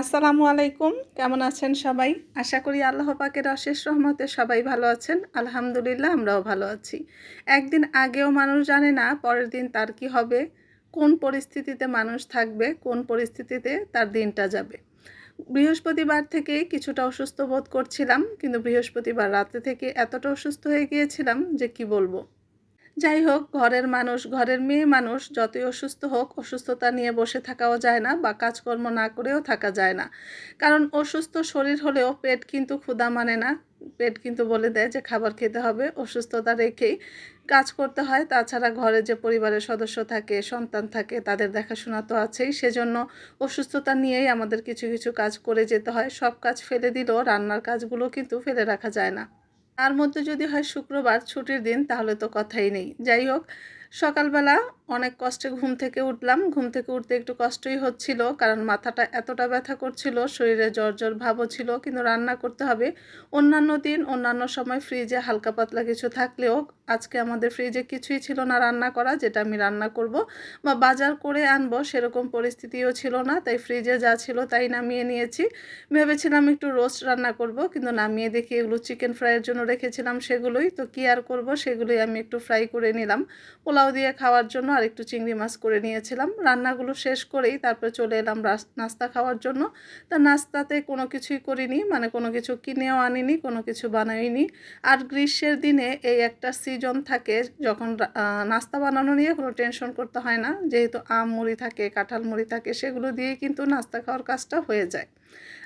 আসসালামু আলাইকুম। কেমন আছেন সবাই? আশা করি আল্লাহ পাকের অশেষ রহমতে সবাই ভালো আছেন। আলহামদুলিল্লাহ, আমরাও ভালো আছি। একদিন আগেও মানুষ জানে না, পরের দিন তার কি হবে, কোন পরিস্থিতিতে মানুষ থাকবে, কোন পরিস্থিতিতে তার দিনটা যাবে। বৃহস্পতিবার থেকেই কিছুটা অসুস্থ বোধ করছিলাম, কিন্তু বৃহস্পতিবার রাতে থেকে এতটা অসুস্থ হয়ে গিয়েছিলাম যে কি বলব। যাই হোক, ঘরের মানুষ, ঘরের মেয়ে মানুষ, যতই অসুস্থ হোক, অসুস্থতা নিয়ে বসে থাকাও যায় না বা কাজকর্ম না করেও থাকা যায় না। কারণ অসুস্থ শরীর হলেও পেট কিন্তু ক্ষুধা মানে না। পেট কিন্তু বলে দেয় যে খাবার খেতে হবে, অসুস্থতা রেখেই কাজ করতে হয়। তাছাড়া ঘরে যে পরিবারের সদস্য থাকে, সন্তান থাকে, তাদের দেখাশোনা তো আছেই। সেজন্য অসুস্থতা নিয়েই আমাদের কিছু কিছু কাজ করে যেতে হয়। সব কাজ ফেলে দিলেও রান্নার কাজগুলো কিন্তু ফেলে রাখা যায় না। তার মধ্যে যদি হয় শুক্রবার ছুটির দিন তাহলে তো কথাই নেই। যাই হোক সকালবেলা অনেক কষ্টে ঘুম থেকে উঠলাম। ঘুম থেকে উঠতে একটু কষ্টই হচ্ছিল, কারণ মাথাটা এতটা ব্যথা করছিল, শরীরে জ্বর জ্বর ভাবও ছিল, কিন্তু রান্না করতে হবে। অন্যান্য দিন, অন্যান্য সময় ফ্রিজে হালকা পাতলা কিছু থাকলেও আজকে আমাদের ফ্রিজে কিছুই ছিল না রান্না করা, যেটা আমি রান্না করব বা বাজার করে আনব, সেরকম পরিস্থিতিও ছিল না, তাই ফ্রিজে যা ছিল তাই নামিয়ে নিয়েছি। ভেবেছিলাম একটু রোস্ট রান্না করব, কিন্তু নামিয়ে দেখি এগুলো চিকেন ফ্রাইয়ের জন্য রেখেছিলাম সেগুলোই, তো কি আর করব, সেগুলোই আমি একটু ফ্রাই করে নিলাম। পোলাও দিয়ে খাওয়ার জন্য আর একটু চিংড়ি মাছ করে নিয়েছিলাম। রান্নাগুলো শেষ করেই তারপরে চলে এলাম নাস্তা খাওয়ার জন্য। তা নাস্তাতে কোনো কিছুই করিনি মানে কোনো কিছু কিনেও আনিনি, কোনো কিছু বানাইনি। আর গ্রীষ্মের দিনে এই একটা সিজন থাকে, যখন নাস্তা বানানো নিয়ে কোনো টেনশন করতে হয় না। যেহেতু আম মুড়ি থাকে, কাঁঠাল মুড়ি থাকে, সেগুলো দিয়েই কিন্তু নাস্তা খাওয়ার কাজটা হয়ে যায়।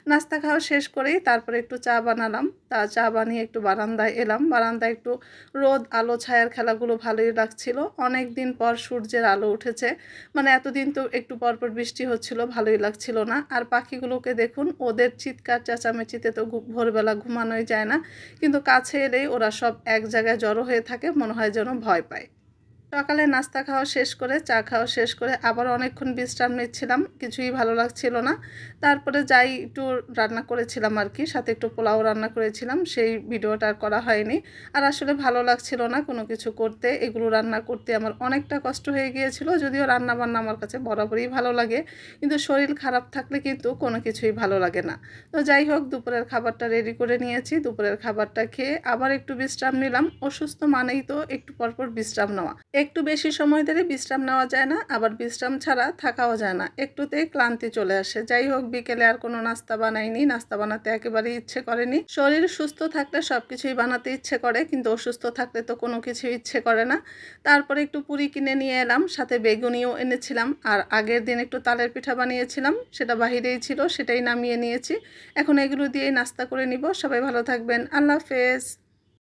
নাস্তা খাওয়া শেষ করেই তারপরে একটু চা বানালাম। তা চা বানিয়ে একটু বারান্দায় এলাম। বারান্দায় একটু রোদ, আলো, ছায়ার খেলাগুলো ভালোই লাগছিল। অনেক দিন পর সূর্যের আলো উঠেছে। মানে এতদিন তো একটু পরপর বৃষ্টি হচ্ছিল, ভালোই লাগছিল না। আর পাখিগুলোকে দেখুন, ওদের চিৎকার, চেঁচামেচিতে তো ভোরবেলা ঘুমানোই যায় না। কিন্তু কাছে এলেই ওরা সব এক জায়গায় জড়ো হয়ে থাকে, মনে হয় যেন ভয় পায়। সকালে নাস্তা খাওয়া শেষ করে, চা খাওয়া শেষ করে আবার অনেকক্ষণ বিশ্রাম নিচ্ছিলাম, কিছুই ভালো লাগছিল না। তারপরে যাই একটু রান্না করেছিলাম আর কি, সাথে একটু পোলাও রান্না করেছিলাম, সেই ভিডিওটা করা হয়নি। আর আসলে ভালো লাগছিল না কোনো কিছু করতে, এগুলো রান্না করতে আমার অনেকটা কষ্ট হয়ে গিয়েছিল, যদিও রান্না বান্না আমার কাছে বরাবরই ভালো লাগে, কিন্তু শরীর খারাপ থাকলে কিন্তু কোনো কিছুই ভালো লাগে না। তো যাই হোক, দুপুরের খাবারটা রেডি করে নিয়েছি, দুপুরের খাবারটা খেয়ে আবার একটু বিশ্রাম নিলাম, অসুস্থ মানেই তো একটু পরপর বিশ্রাম নেওয়া। একটু বেশি সময় ধরে বিশ্রাম নেওয়া যায় না, আবার বিশ্রাম ছাড়া থাকাও যায় না। একটুতেই ক্লান্তি চলে আসে। যাই হোক, বিকেলে আর কোনো নাস্তা বানাইনি, নাস্তা বানাতে একেবারেই ইচ্ছে করেনি। শরীর সুস্থ থাকলে সব কিছুই বানাতে ইচ্ছে করে, কিন্তু অসুস্থ থাকলে তো কোনো কিছু ইচ্ছে করে না। তারপরে একটু পুরি কিনে নিয়ে এলাম, সাথে বেগুনিও এনেছিলাম। আর আগের দিন একটু তালের পিঠা বানিয়েছিলাম, সেটা বাহিরেই ছিল, সেটাই নামিয়ে নিয়েছি। এখন এগুলো দিয়েই নাস্তা করে নিব। সবাই ভালো থাকবেন। আল্লাহ হাফেজ।